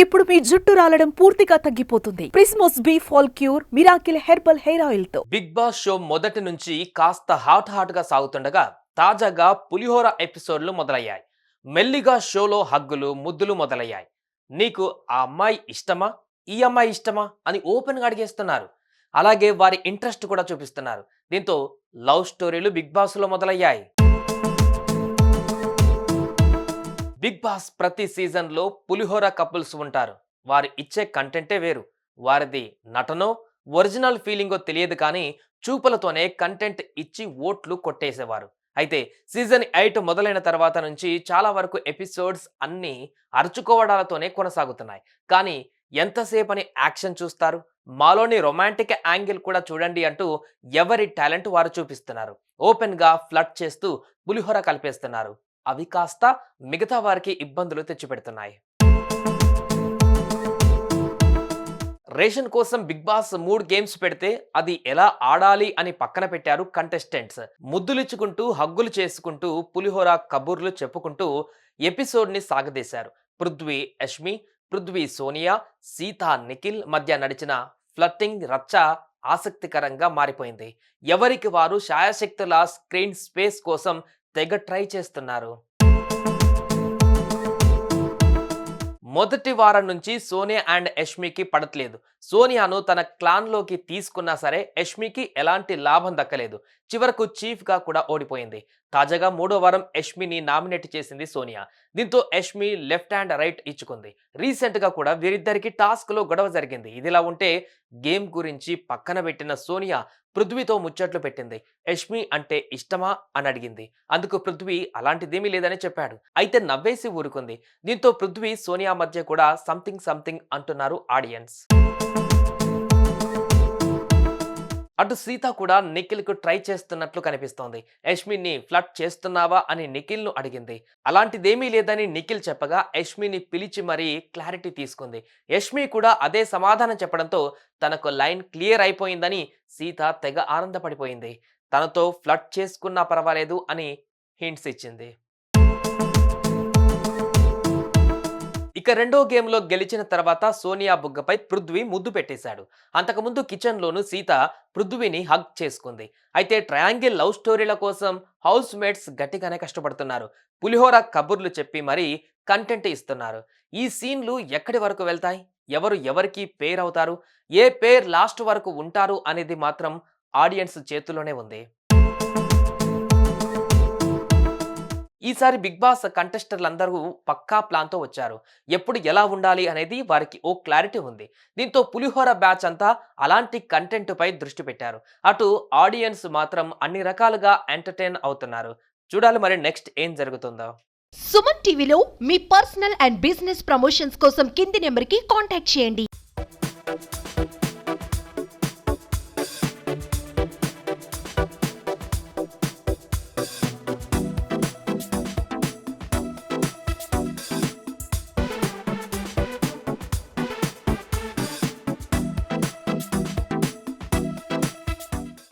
ఇప్పుడు మీ జుట్టు రాలడం పూర్తిగా తగ్గిపోతుంది. ప్రిస్మోస్ be fall cure miracle herbal hair ఆయిల్తో. బిగ్ బాస్ షో మొదటి నుంచి కాస్త హాట్ హాట్గా సాగుతుండగా తాజాగా పులిహోర ఎపిసోడ్లు మొదలయ్యాయి. మెల్లిగా షోలో హగ్గులు ముద్దులు మొదలయ్యాయి. నీకు ఆ అమ్మాయి ఇష్టమా? ఈ అమ్మాయి ఇష్టమా? అని ఓపెన్గా అడిగేస్తున్నారు. అలాగే వారి ఇంట్రెస్ట్ కూడా చూపిస్తున్నారు. దీంతో లవ్ స్టోరీలు బిగ్ బాస్లో మొదలయ్యాయి. బిగ్ బాస్ ప్రతి సీజన్లో పులిహోర కపుల్స్ ఉంటారు. వారు ఇచ్చే కంటెంటే వేరు. వారిది నటనో ఒరిజినల్ ఫీలింగో తెలియదు కానీ చూపులతోనే కంటెంట్ ఇచ్చి ఓట్లు కొట్టేసేవారు. అయితే సీజన్ ఎయిట్ మొదలైన తర్వాత నుంచి చాలా వరకు ఎపిసోడ్స్ అన్నీ అరుచుకోవడాలతోనే కొనసాగుతున్నాయి. కానీ ఎంతసేపని యాక్షన్ చూస్తారు? మాలోని రొమాంటిక్ యాంగిల్ కూడా చూడండి అంటూ ఎవరి టాలెంట్ వారు చూపిస్తున్నారు. ఓపెన్గా ఫ్లడ్ చేస్తూ పులిహోర కలిపేస్తున్నారు. అవి కాస్త మిగతా వారికి ఇబ్బందులు తెచ్చిపెడుతున్నాయి. రేషన్ కోసం బిగ్ బాస్ మూడు గేమ్స్ పెడితే అది ఎలా ఆడాలి అని పక్కన పెట్టారు కంటెస్టెంట్స్. ముద్దులిచ్చుకుంటూ హగ్గులు చేసుకుంటూ పులిహోర కబుర్లు చెప్పుకుంటూ ఎపిసోడ్ని సాగదీశారు. పృథ్వీ యష్మి పృథ్వీ సోనియా సీతా నిఖిల్ మధ్య నడిచిన ఫ్లట్టింగ్ రచ్చ ఆసక్తికరంగా మారిపోయింది. ఎవరికి వారు ఛాయాశక్తుల స్క్రీన్ స్పేస్ కోసం తెగ ట్రై చేస్తున్నారు. మొదటి వారం నుంచి సోనియా అండ్ యష్మికి పడట్లేదు. సోనియాను తన క్లాన్లోకి తీసుకున్నా సరే యష్మికి ఎలాంటి లాభం దక్కలేదు. చివరకు చీఫ్గా కూడా ఓడిపోయింది. తాజాగా మూడో వారం యష్మిని నామినేట్ చేసింది సోనియా. దీంతో యష్మి లెఫ్ట్ హ్యాండ్ రైట్ ఇచ్చుకుంది. రీసెంట్గా కూడా వీరిద్దరికి టాస్క్లో గొడవ జరిగింది. ఇదిలా ఉంటే గేమ్ గురించి పక్కన పెట్టిన సోనియా పృథ్వీతో ముచ్చట్లు పెట్టింది. యష్మి అంటే ఇష్టమా అని అడిగింది. అందుకు పృథ్వీ అలాంటిదేమీ లేదని చెప్పాడు. అయితే నవ్వేసి ఊరుకుంది. దీంతో పృథ్వీ సోనియా మధ్య కూడా సంథింగ్ సంథింగ్ అంటున్నారు ఆడియన్స్. అటు సీత కూడా నిఖిల్కు ట్రై చేస్తున్నట్లు కనిపిస్తోంది. యష్మిని ఫ్లట్ చేస్తున్నావా అని నిఖిల్ను అడిగింది. అలాంటిదేమీ లేదని నిఖిల్ చెప్పగా యష్మిని పిలిచి మరీ క్లారిటీ తీసుకుంది. యష్మి కూడా అదే సమాధానం చెప్పడంతో తనకు లైన్ క్లియర్ అయిపోయిందని సీత తెగ ఆనందపడిపోయింది. తనతో ఫ్లట్ చేసుకున్నా పర్వాలేదు అని హింట్స్ ఇచ్చింది. ఇక రెండో గేమ్లో గెలిచిన తర్వాత సోనియా బుగ్గపై పృథ్వీ ముద్దు పెట్టేశాడు. అంతకుముందు కిచెన్లోను సీత పృథ్వీని హగ్ చేసుకుంది. అయితే ట్రయాంగిల్ లవ్ స్టోరీల కోసం హౌస్ మేట్స్ గట్టిగానే కష్టపడుతున్నారు. పులిహోర కబుర్లు చెప్పి మరీ కంటెంట్ ఇస్తున్నారు. ఈ సీన్లు ఎక్కడి వరకు వెళ్తాయి? ఎవరు ఎవరికి పేర్ అవుతారు ఏ పేర్ లాస్ట్ వరకు ఉంటారు అనేది మాత్రం ఆడియన్స్ చేతిలోనే ఉంది. ఈసారి బిగ్ బాస్ కంటెస్టర్లందరూ పక్కా ప్లాన్తో వచ్చారు. ఎప్పుడు ఎలా ఉండాలి అనేది వారికి ఓ క్లారిటీ ఉంది. దీంతో పులిహోర బ్యాచ్ అంతా అలాంటి కంటెంట్పై దృష్టి పెట్టారు. అటు ఆడియన్స్ మాత్రం అన్ని రకాలుగా ఎంటర్టైన్ అవుతున్నారు. చూడాలి మరి నెక్స్ట్ ఏం జరుగుతుందో. సుమన్ టీవీలో మీ పర్సనల్ అండ్ బిజినెస్ ప్రమోషన్స్ కోసం కింది నెంబర్కి కాంటాక్ట్ చేయండి.